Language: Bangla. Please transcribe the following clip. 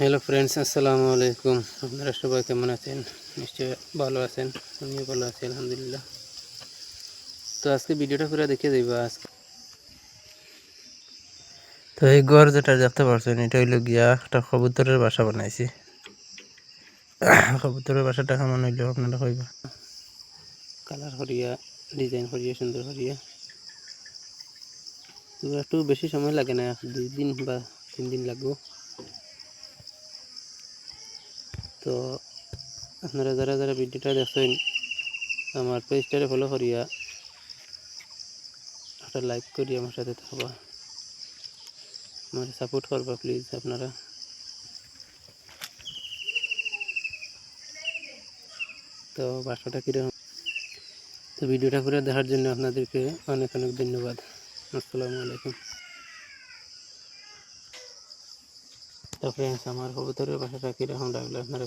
হ্যালো ফ্রেন্ডস আসসালামু আলাইকুম আপনারা সবাই কেমন আছেন? নিশ্চয়ই ভালো আছেন, আমিও ভালো আছি, আলহামদুলিল্লাহ। তো আজকে ভিডিওটা পুরো দেখে যাইবা আজকে। তো এই ঘর যেটা দেখতে পাচ্ছেন, এটা হইল গিয়া একটা কবুতরের বাসা বানাইছি। কবুতরের বাসাটা কেমন হইল আপনারা কইবা? কালার করিয়া, ডিজাইন করিয়া, সুন্দর করিয়া। একটু বেশি সময় লাগে না, দুই দিন বা তিন দিন লাগবো। তো আপনারা যারা যারা ভিডিওটা দেখছেন, আমার পেজটারে ফলো করিয়া একটা লাইক করি আমার সাথে থাকবা। আমার সাপোর্ট করবা প্লিজ আপনারা। তো বাসাটা কীরকম? তো ভিডিওটা করে দেখার জন্য আপনাদেরকে অনেক অনেক ধন্যবাদ। আসসালামু আলাইকুম। তো ফ্রেন্ডস আমার কবুতরের বাসাটা কীরকম লাগল আপনারা